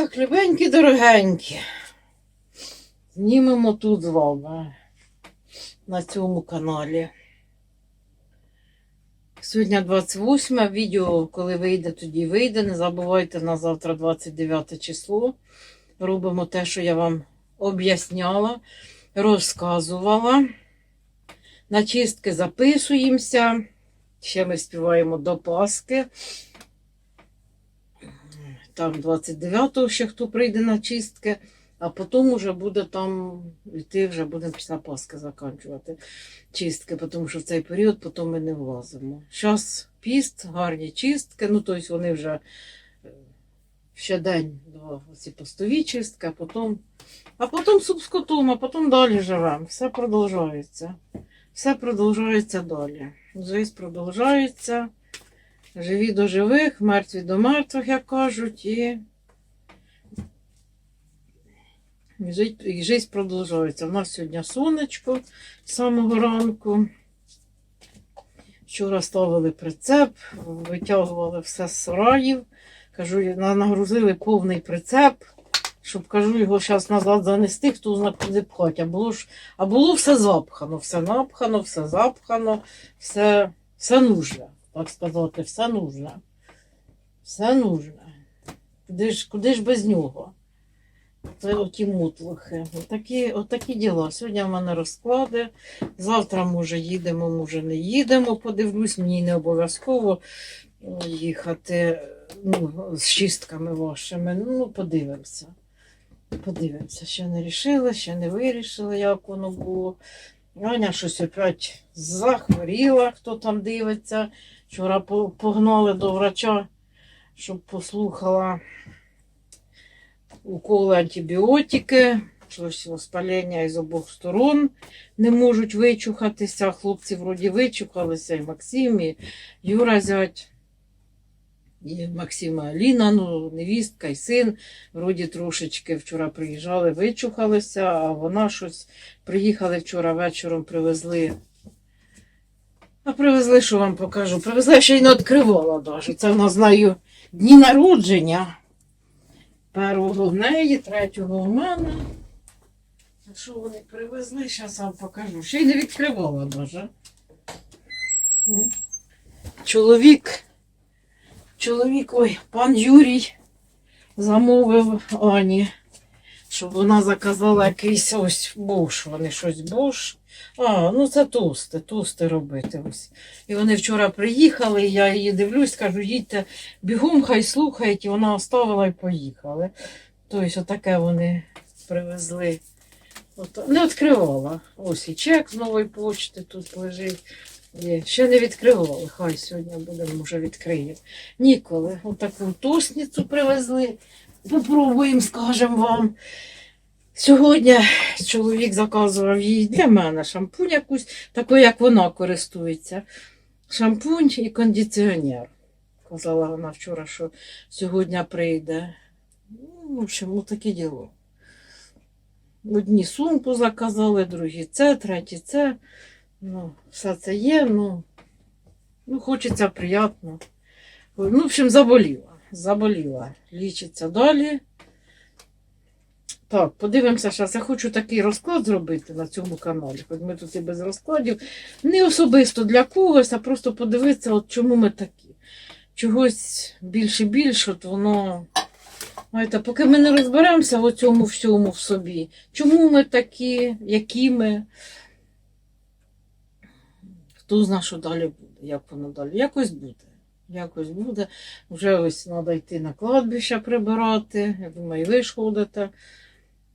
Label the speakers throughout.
Speaker 1: Так, любенькі, дорогенькі. Знімемо тут з вами на цьому каналі. Сьогодні 28 відео, коли вийде, тоді вийде. Не забувайте на завтра 29 число. Робимо те, що я вам об'ясняла, розказувала. На чистки записуємося. Ще ми співаємо до Пасхи. Там 29-го ще хто прийде на чистки, а потім вже буде там йти, вже будемо після Пасхи закінчувати чистки, тому що в цей період потім ми не влазимо. Зараз піст, гарні чистки, ну тобто вони вже е, ще день, два ці постові чистки, а потім, а потім суп з котом, а потім далі живемо. Все продовжується. Все продовжується далі. Жизнь продовжується. Живі до живих, мертві до мертвих, як кажуть, і і життя продовжується. У нас сьогодні сонечко з самого ранку. Вчора ставили прицеп, витягували все з сараїв. Кажу, нагрузили повний прицеп, щоб кажу, його зараз назад занести, хто знає куди пхати. А було, ж, а було все запхано, все напхано, все запхано, все, все нужне так сказати, все нужне. Все нужне. Куди ж, куди ж без нього? Це оті мутлахи. Отакі, отакі діла. Сьогодні в мене розклади. Завтра, може, їдемо, може, не їдемо. Подивлюсь, мені не обов'язково їхати ну, з чистками вашими. Ну, подивимося. Подивимося. Ще не рішили, ще не вирішили, як воно було. Аня щось опять захворіла, хто там дивиться. Вчора погнали до врача, щоб послухала уколи антибіотики, щось воспалення із обох сторон не можуть вичухатися. Хлопці вроді вичухалися, і Максим, і Юра зять. І Максима Аліна, ну, невістка і син, вроді трошечки вчора приїжджали, вичухалися, а вона щось приїхали вчора вечором, привезли. А привезли, що вам покажу? Привезли, ще й не відкривала навіть. Це в нас знаю дні народження. Першого в неї, третього в мене. А що вони привезли, зараз вам покажу. Ще й не відкривала навіть. Чоловік, чоловік, ой, пан Юрій замовив Ані, щоб вона заказала якийсь ось буш. Вони щось буш. А, ну це тости, тости робити. ось. І вони вчора приїхали, я її дивлюсь, кажу, їдьте бігом, хай слухають, і вона оставила і поїхали. Тобто, отаке вони привезли. От, не відкривала. Ось і чек з нової почти тут лежить. Є. Ще не відкривали. Хай сьогодні будемо, може, відкриємо. Ніколи. Отаку тосницю привезли. Попробуємо, скажемо вам. Сьогодні чоловік заказував їй для мене шампунь якусь, таку, як вона користується. Шампунь і кондиціонер. Казала вона вчора, що сьогодні прийде. Ну, в общем, ну таке діло. Одні сумку заказали, другі це, треті це. Ну, все це є, ну, ну хочеться приємно. Ну, в общем, заболіла. Заболіла. Лічиться далі. Так, подивимося зараз. Я хочу такий розклад зробити на цьому каналі. Хоч ми тут і без розкладів. Не особисто для когось, а просто подивитися, от чому ми такі. Чогось більше більше, от воно. Знаєте, поки ми не розберемося в цьому всьому в собі. Чому ми такі, які ми. Хто знає, що далі буде, як воно далі. Якось буде. Якось буде. Вже ось треба йти на кладбище прибирати. Я думаю, і ви ж ходите.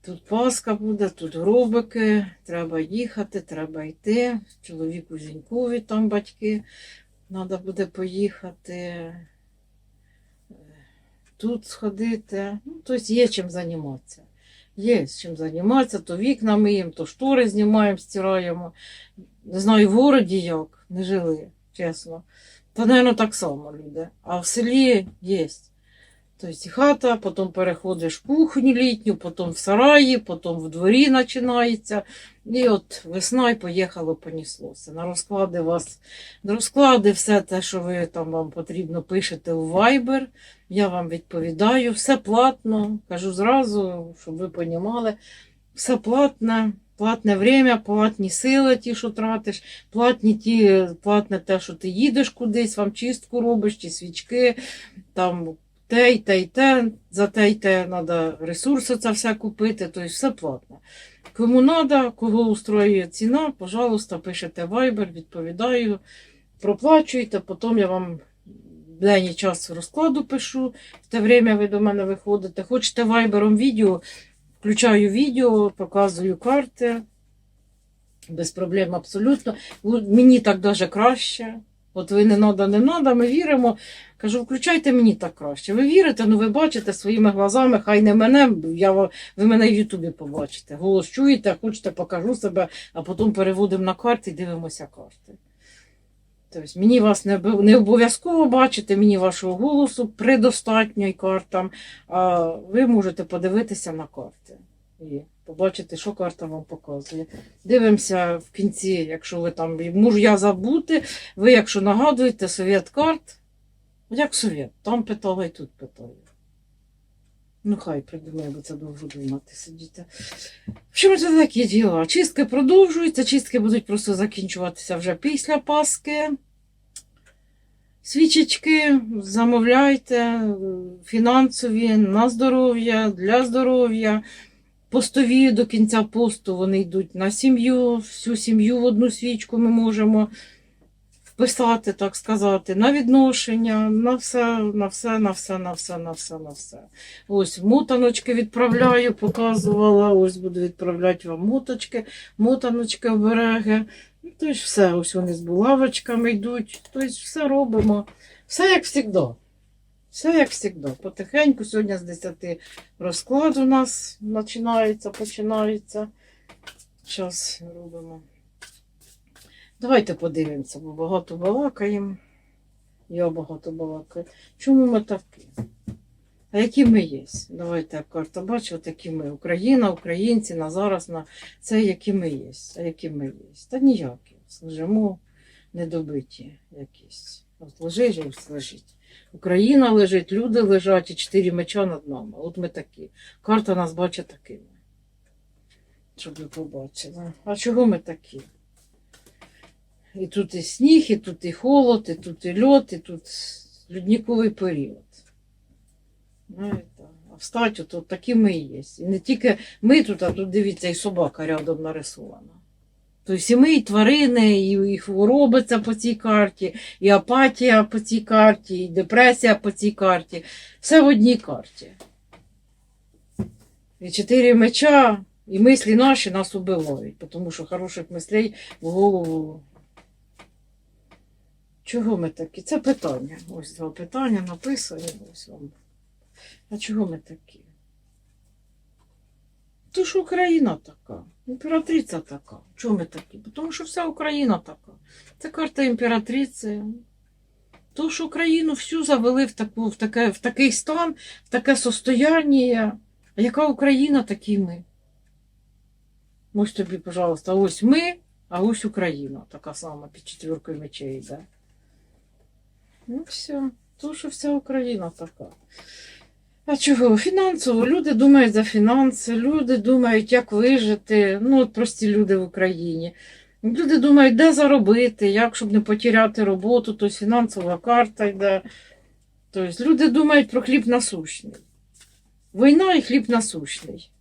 Speaker 1: Тут Пасха буде, тут гробики, треба їхати, треба йти. Чоловіку Зінькові там батьки. Треба буде поїхати. Е, Тут сходити. Ну, тобто є чим займатися. Є чим займатися, то вікна миємо, то штори знімаємо, стираємо. Не знаю, в городі як, не жили, чесно. Та, мабуть, так само люди. А в селі є. Тобто хата, потім переходиш в кухню літню, потім в сараї, потім в дворі починається. І от весна і поїхало, поніслося. На розклади вас, на розклади все те, що ви там вам потрібно, пишете у Viber. Я вам відповідаю, все платно, кажу зразу, щоб ви понімали, все платне, платне время, платні сили, ті, що тратиш, платні ті, платне те, що ти їдеш кудись, вам чистку робиш, ті свічки, там те й те й те, за те й те треба ресурси це все купити, тобто все платне. Кому треба, кого устроює ціна, пожалуйста, пишете Viber, відповідаю, проплачуйте, потім я вам день і час розкладу пишу, в те время ви до мене виходите. Хочете вайбером відео, включаю відео, показую карти. Без проблем абсолютно. Мені так даже краще. От ви не надо, не надо, ми віримо. Кажу, включайте мені так краще. Ви вірите, ну ви бачите своїми глазами, хай не мене, я, ви мене в Ютубі побачите. Голос чуєте, хочете, покажу себе, а потім переводимо на карти і дивимося карти. Тобто мені вас не, не обов'язково бачити, мені вашого голосу предостатньо й картам, а ви можете подивитися на карти і побачити, що карта вам показує. Дивимося в кінці, якщо ви там, можу я забути, ви, якщо нагадуєте, совет карт, як совет, там питала і тут питаю. Ну, хай придумаю, бо це довго думати сидіти. В чому це такі діла? Чистки продовжуються, чистки будуть просто закінчуватися вже після Пасхи. Свічечки замовляйте, фінансові, на здоров'я, для здоров'я. Постові до кінця посту вони йдуть на сім'ю, всю сім'ю в одну свічку ми можемо вписати, так сказати, на відношення, на все, на все, на все, на все, на все, на все. Ось мотаночки відправляю, показувала. Ось буду відправляти вам моточки, мотаночки обереги. Тобто все, ось вони з булавочками йдуть. Тобто все робимо. Все як завжди. Все як завжди. Потихеньку сьогодні з 10 розклад у нас починається, починається. Зараз робимо. Давайте подивимося, бо багато балакаємо. Я багато балакаю. Чому ми такі? А які ми є? Давайте карта бачу, такі ми. Україна, українці на зараз, на це які ми є. А які ми є? Та ніякі. Лежимо недобиті якісь. От лежить лежить. Україна лежить, люди лежать і чотири меча над нами. От ми такі. Карта нас бачить такими. Щоб ви побачили. А чого ми такі? І тут і сніг, і тут і холод, і тут і льот, і тут льодніковий період. Знаєте, а встать, от, от такі ми і є. І не тільки ми тут, а тут дивіться, і собака рядом нарисована. Тобто і ми, і тварини, і, і хвороби це по цій карті, і апатія по цій карті, і депресія по цій карті. Все в одній карті. І чотири меча, і мислі наші нас убивають, тому що хороших мислей в голову. Чого ми такі? Це питання. Ось два питання написані. Ось вам. А чого ми такі? То ж Україна така, імператриця така. Чого ми такі? Тому що вся Україна така. Це карта імператриці. То ж Україну всю завели в, таку, в, таке, в такий стан, в таке состояння. А яка Україна, такі ми. Ось тобі, пожалуйста, ось ми, а ось Україна, така сама під четвіркою мечей йде. Ну, все, то що вся Україна така. А чого? Фінансово. Люди думають за фінанси, люди думають, як вижити. Ну, от прості люди в Україні. Люди думають, де заробити, як, щоб не потеряти роботу, тобто фінансова карта йде. Тобто люди думають про хліб насущний. Війна і хліб насущний.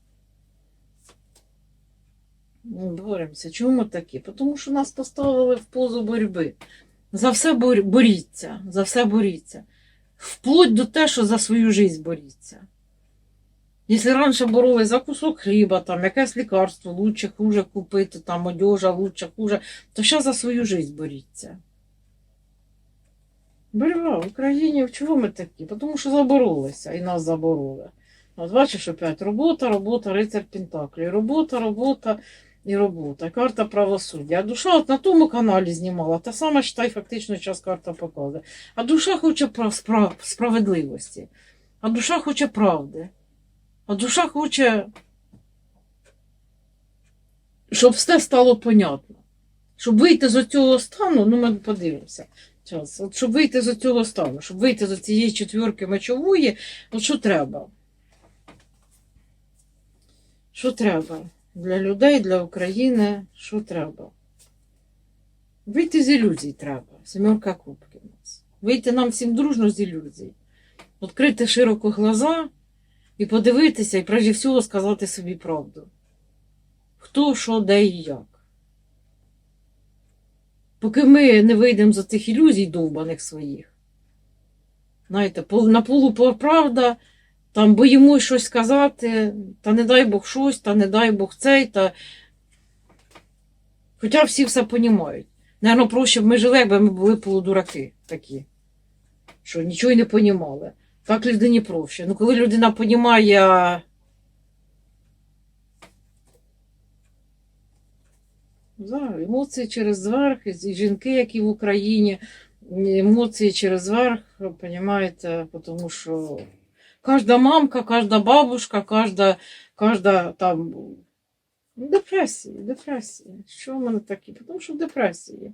Speaker 1: Ну, боремося. Чому ми такі? Тому що нас поставили в позу боротьби. За все боріться, за все боріться. Вплоть до те, що за свою життя боріться. Якщо раніше боролись за кусок хліба, там, якесь лікарство лучше, хуже купити, там, одежа лучше, хуже, то зараз за свою життя боріться. Борьба в Україні, чого ми такі? Тому що заборолися і нас забороли. От бачиш опять робота, робота, рицар Пентаклі. Робота, робота і робота. Карта правосуддя. А душа от на тому каналі знімала. Та сама ж й фактично час карта показує. А душа хоче прав- справ- справедливості. А душа хоче правди. А душа хоче, щоб все стало понятно. Щоб вийти з цього стану, ну ми подивимося. Час. От щоб вийти з цього стану, щоб вийти з цієї четвірки мечової, от що треба? Що треба для людей, для України? Що треба? Вийти з ілюзій треба. Сімерка кубків у нас. Вийти нам всім дружно з ілюзій. Відкрити широко глаза і подивитися, і прежде всього сказати собі правду. Хто, що, де і як. Поки ми не вийдемо з тих ілюзій довбаних своїх. Знаєте, на полу правда, там боїмось щось сказати, та не дай Бог щось, та не дай Бог цей, та. Хоча всі все понімають. Наверно, проще б ми жили, якби ми були полудураки такі, що нічого й не понімали. Так людині проще. Ну, коли людина понімає. Да, емоції через верх, і жінки, які в Україні, емоції через верх, розумієте, тому що кожна мамка, кожна бабушка, кожна, кожна там депресія, депресія. Що в мене такі? Тому що депресія.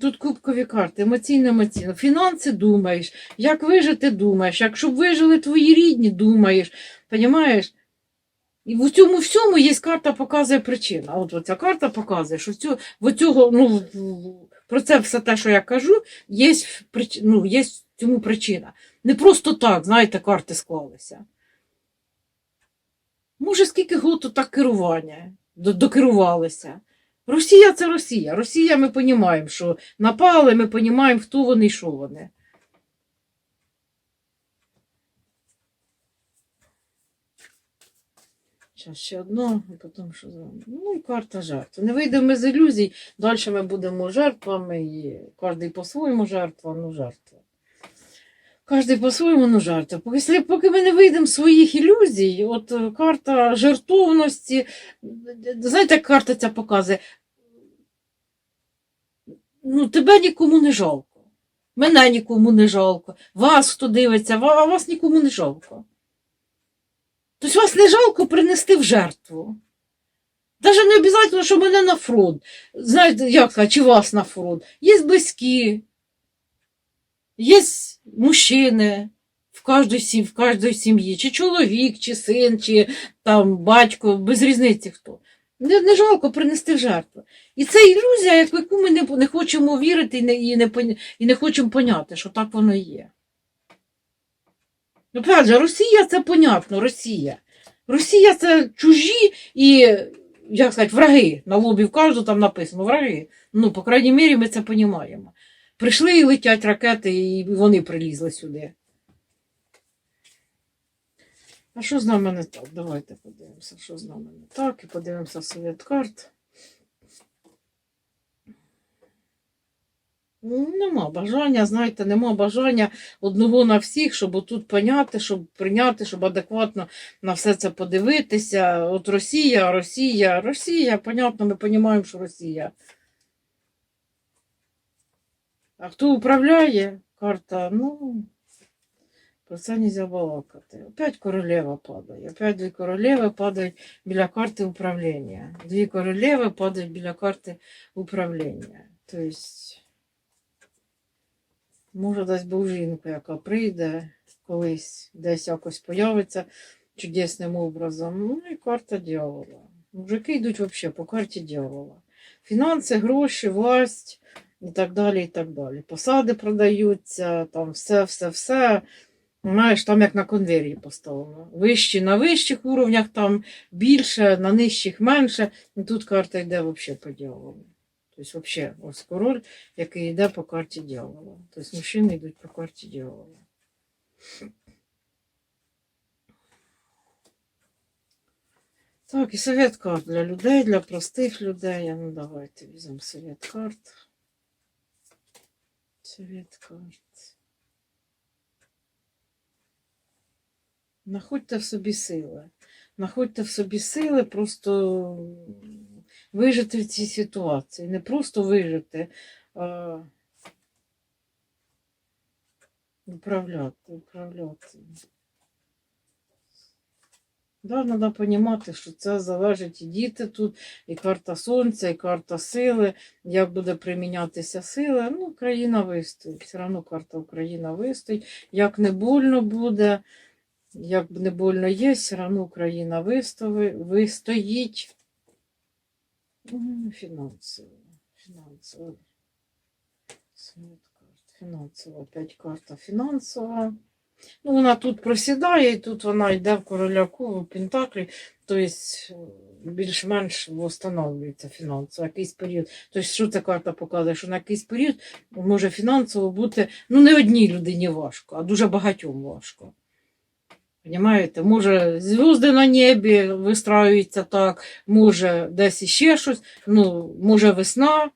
Speaker 1: Тут кубкові карти, емоційно, емоційно. Фінанси думаєш, як вижити думаєш, як щоб вижили твої рідні, думаєш. Понімаєш? І в цьому всьому є карта показує причину. А от ця карта показує, що цього, в цього, ну, про це все те, що я кажу, є, ну, є цьому причина. Не просто так, знаєте, карти склалися. Може, скільки год так керування, до- докерувалися. Росія це Росія. Росія ми розуміємо, що напали, ми розуміємо, хто вони і що вони. Зараз ще одно, і потім що з. Ну і карта жертв. Не вийдемо з ілюзій, далі ми будемо жертвами, і кожен по-своєму жертва, ну жертва. Кожен по-своєму, ну жертва. Поки, поки ми не вийдемо з своїх ілюзій, от е, карта жертовності, знаєте, як карта ця показує? Ну, тебе нікому не жалко. Мене нікому не жалко. Вас, хто дивиться, а вас нікому не жалко. Тобто вас не жалко принести в жертву. Навіть не обов'язково, що мене на фронт. Знаєте, як сказати, чи вас на фронт. Є близькі, є мужчини в кожній в кожній сім'ї, чи чоловік, чи син, чи там батько, без різниці хто. Не, не жалко принести в жертву. І це ілюзія, яку ми не, не хочемо вірити і не, і, не, і не хочемо поняти, що так воно є. Ну, же, Росія це понятно, Росія. Росія це чужі і, як сказати, враги. На лобі в кожного там написано враги. Ну, по крайній мірі, ми це розуміємо. Прийшли і летять ракети, і вони прилізли сюди. А що з нами не так? Давайте подивимося, що з нами не так, і подивимося совет карт. Ну, Нема бажання, знаєте, нема бажання одного на всіх, щоб отут поняти, щоб прийняти, щоб адекватно на все це подивитися. От Росія, Росія, Росія, понятно, ми розуміємо, що Росія. А хто управляє? Карта, ну, про це не балакати. Опять королева падає. Опять дві королеви падають біля карти управління. Дві королеви падають біля карти управління. Тобто, може, дасть Бог жінку, яка прийде колись, десь якось появиться чудесним образом. Ну і карта дьявола. Мужики йдуть взагалі по карті дьявола. Фінанси, гроші, власть і так далі, і так далі. Посади продаються, там все, все, все. Знаєш, там як на конвейері поставлено. Вищі на вищих уровнях, там більше, на нижчих менше. І тут карта йде взагалі по дьяволу. Тобто, взагалі, ось король, який йде по карті дьявола. Тобто мужчини йдуть по карті дьявола. Так, і совет карт для людей, для простих людей. Ну, давайте візьмемо совет карт. Совет карт. Находьте в собі сили. Находьте в собі сили просто вижити в цій ситуації. Не просто вижити, а управляти, управляти. Да, треба розуміти, що це залежить і діти тут, і карта сонця, і карта сили, як буде примінятися сила. Ну, країна вистоїть. Все одно карта Україна вистоїть. Як не больно буде, як не больно є, все одно Україна вистови, вистоїть. Фінансово. Фінансово. Світ. Фінансова. Опять карта фінансова. Ну, вона тут просідає, і тут вона йде в короляку, в Пентаклі, тобто більш-менш встановлюється фінансово, якийсь період. Тобто, що ця карта показує, що на якийсь період може фінансово бути ну, не одній людині важко, а дуже багатьом важко. Понимаєте? Може, зв'язки на небі вистраюються так, може десь іще щось, ну, може весна,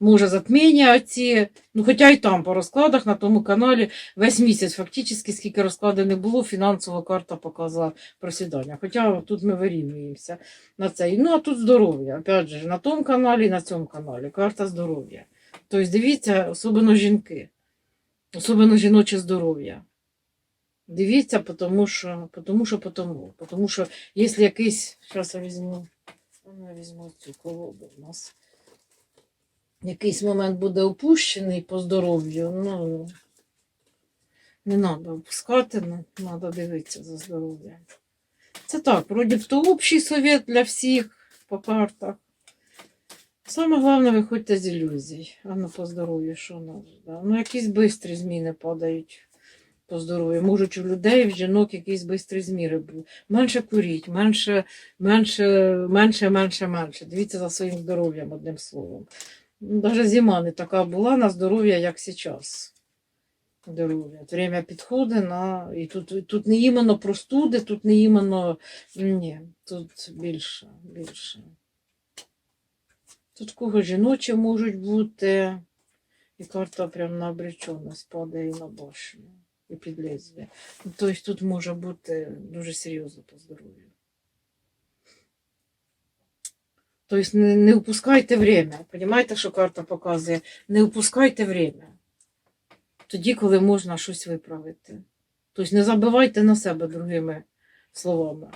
Speaker 1: може затміння оці. Ну, хоча й там по розкладах на тому каналі весь місяць, фактично, скільки розкладів не було, фінансова карта показала просідання. Хоча тут ми вирівнюємося на це. Ну, а тут здоров'я. Опять же, на тому каналі, і на цьому каналі. Карта здоров'я. Тобто, дивіться, особливо жінки, особливо жіноче здоров'я. Дивіться, тому що, тому що, тому. Тому що, якщо якийсь, зараз я візьму, я візьму цю колоду у нас. Якийсь момент буде опущений по здоров'ю, ну не треба опускати, треба дивитися за здоров'ям. Це так, вроді б то общий совет для всіх по картах. Саме головне, виходьте з ілюзій. А ну по здоров'ю, що у нас? Да? Ну, якісь бистрі зміни падають по здоров'ю. Можуть у людей, в жінок якісь бистрі зміри були. Менше куріть, менше, менше, менше, менше, менше. Дивіться за своїм здоров'ям, одним словом. Навіть зима не така була на здоров'я, як зараз. Здоров'я. Время підходить на. І тут, тут не іменно простуди, тут не іменно. Ні, тут більше, більше. Тут кого жіночі можуть бути. І карта прям на обреченість падає на башню. І під лезвие. Тобто тут може бути дуже серйозно по здоров'ю. Тобто не, не упускайте время. Понимаєте, що карта показує? Не упускайте время. Тоді, коли можна щось виправити. Тобто не забивайте на себе другими словами.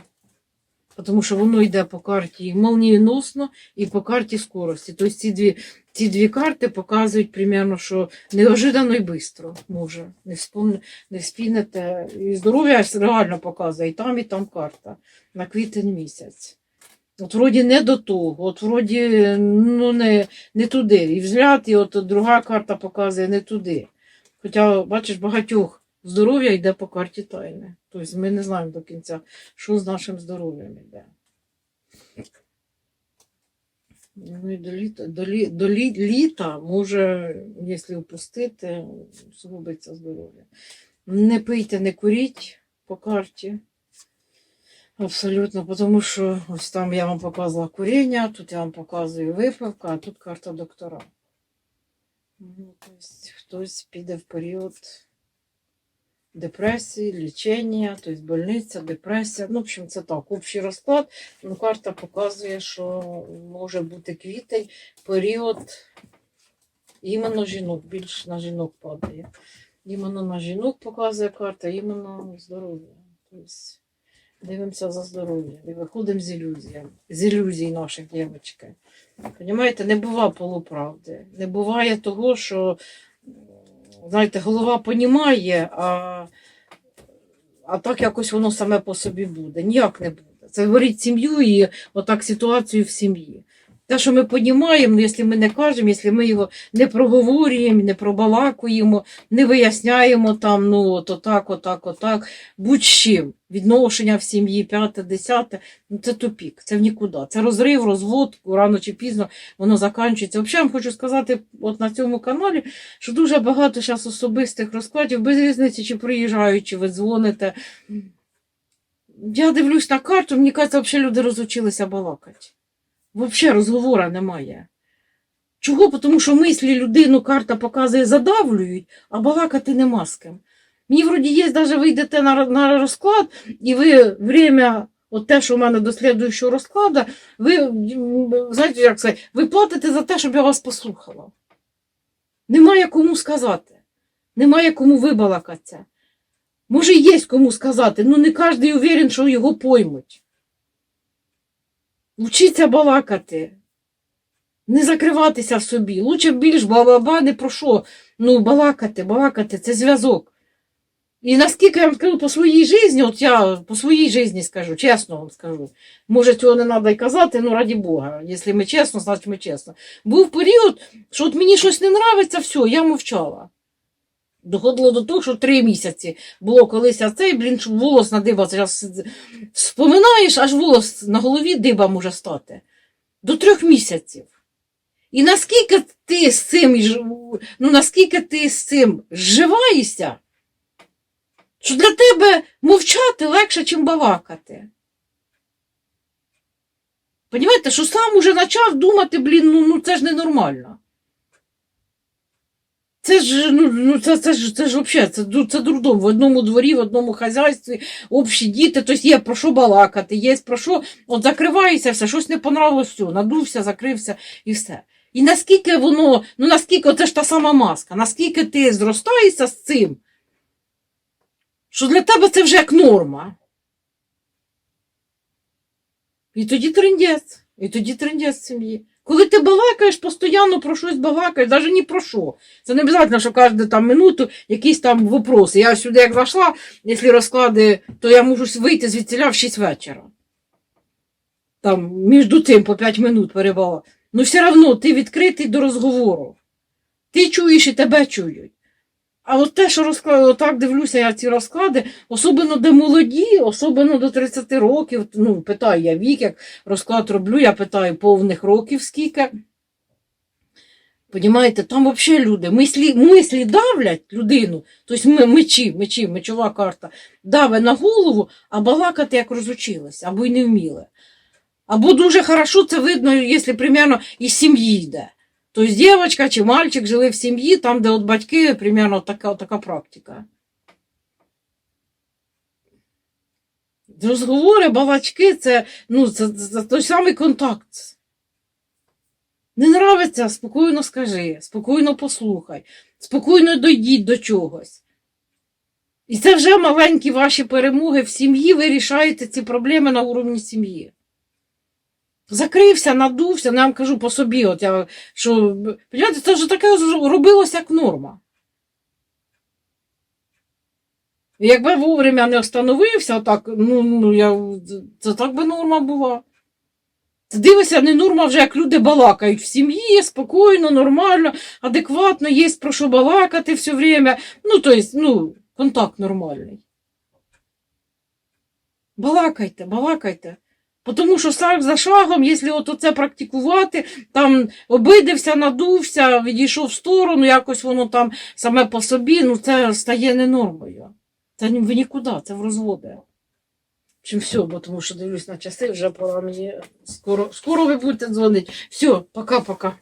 Speaker 1: Тому що воно йде по карті молнієносно і по карті скорості. Тобто ці дві, ці дві карти показують примерно, що неожиданно і швидко може. Не, вспомни, не вспінете. І здоров'я реально показує і там, і там карта на квітень місяць. От вроді не до того, от вроді ну, не, не туди. І взгляд, і от друга карта показує не туди. Хоча, бачиш, багатьох здоров'я йде по карті тайни. Тобто ми не знаємо до кінця, що з нашим здоров'ям йде. Ну і до літа, до, лі, до лі, літа може, якщо впустити, згубиться здоров'я. Не пийте, не куріть по карті. Абсолютно, тому що ось там я вам показувала куріння, тут я вам показую випивка, а тут карта доктора. Ну, тобто хтось піде в період депресії, лічення, тобто больниця, депресія. Ну, в общем, це так, общий розклад. Ну, карта показує, що може бути квітень, період іменно жінок, більш на жінок падає. Іменно на жінок показує карта, іменно здоров'я. Тобто Дивимося за здоров'я і виходимо з ілюзіями, з ілюзій наших дівчатки. Понімаєте, не буває полуправди. Не буває того, що, знаєте, голова понімає, а, а так якось воно саме по собі буде. Ніяк не буде. Це говорить сім'ю і отак ситуацію в сім'ї. Те, що ми понімаємо, якщо ми не кажемо, якщо ми його не проговорюємо, не пробалакуємо, не виясняємо там, ну, от отак, отак, отак, будь-чим. Відношення в сім'ї, п'яте, десяте, ну це тупік, це в нікуди. Це розрив, розвод, рано чи пізно воно закінчується. Взагалі, я хочу сказати, от на цьому каналі, що дуже багато зараз особистих розкладів, без різниці, чи приїжджають, чи ви дзвоните. Я дивлюсь на карту, мені кажеться, взагалі люди розучилися балакати. Взагалі розговора немає. Чого? Тому що мислі людину карта показує, задавлюють, а балакати нема з ким. Мені вроді є, навіть ви йдете на, на розклад, і ви время, от те, що в мене до слідуючого розкладу, ви, знаєте, як сказати, ви платите за те, щоб я вас послухала. Немає кому сказати, немає кому вибалакатися. Може, є кому сказати, ну не кожен уверен, що його поймуть. Вчіться балакати. Не закриватися в собі. Лучше більш ба-ба-ба, не про що. Ну, балакати, балакати, це зв'язок. І наскільки я скажу по своїй житті, от я по своїй житті скажу, чесно вам скажу. Може, цього не треба й казати, ну раді Бога. Якщо ми чесно, значить ми чесно. Був період, що от мені щось не нравиться, все, я мовчала. Доходило до того, що три місяці було колись а цей, блін, волос на диба. Зараз вспоминаєш, аж волос на голові диба може стати. До трьох місяців. І наскільки ти з цим, ну наскільки ти з цим зживаєшся, що для тебе мовчати легше, ніж балакати. Понімаєте, що сам уже почав думати, блін, ну, ну це ж ненормально. Це ж, ну, ну це, це ж, це ж взагалі, це, це дурдом. В одному дворі, в одному хазяйстві, общі діти, тобто є про що балакати, є про що, от закриваєшся, все, щось не понравилось, все, надувся, закрився і все. І наскільки воно, ну наскільки це ж та сама маска, наскільки ти зростаєшся з цим, що для тебе це вже як норма. І тоді трендець. І тоді трендець сім'ї. Коли ти балакаєш, постійно про щось балакаєш, навіть ні про що. Це не обов'язково, що кожну там минуту якісь там вопроси. Я сюди як зайшла, якщо розклади, то я можу вийти звідсіля в 6 вечора. Там між тим по 5 минут перебала. Ну все одно ти відкритий до розговору. Ти чуєш і тебе чують. А от те, що розклади, отак дивлюся я ці розклади, особливо де молоді, особливо до 30 років, ну, питаю я вік, як розклад роблю, я питаю повних років скільки. Понімаєте, там взагалі люди, мислі, мислі давлять людину, тобто мечі, мечі, мечова карта, даве на голову, а балакати як розучилась, або й не вміли. Або дуже хорошо це видно, якщо примерно із сім'ї йде. Тобто дівчинка чи мальчик жили в сім'ї, там, де от батьки, примерно така, така практика. Розговори, балачки це, ну, це, це, той самий контакт. Не нравиться, спокійно скажи, спокійно послухай, спокійно дойдіть до чогось. І це вже маленькі ваші перемоги в сім'ї, ви рішаєте ці проблеми на уровні сім'ї. Закрився, надувся, ну, я вам кажу по собі, от я, що, понимаєте, це вже таке робилося як норма. І Якби вовремя не остановився, так, ну, ну я, це так би норма була. Ти дивишся, не норма вже, як люди балакають в сім'ї, спокійно, нормально, адекватно, є про що балакати все время. Ну, то есть, ну, контакт нормальний. Балакайте, балакайте. Тому що шаг за шагом, якщо от оце практикувати, там обидився, надувся, відійшов в сторону, якось воно там саме по собі, ну це стає не нормою. Це ні- в нікуди, це в розводи. Чим все, бо тому що дивлюсь на часи, вже пора мені скоро, скоро ви будете дзвонити. Все, пока-пока.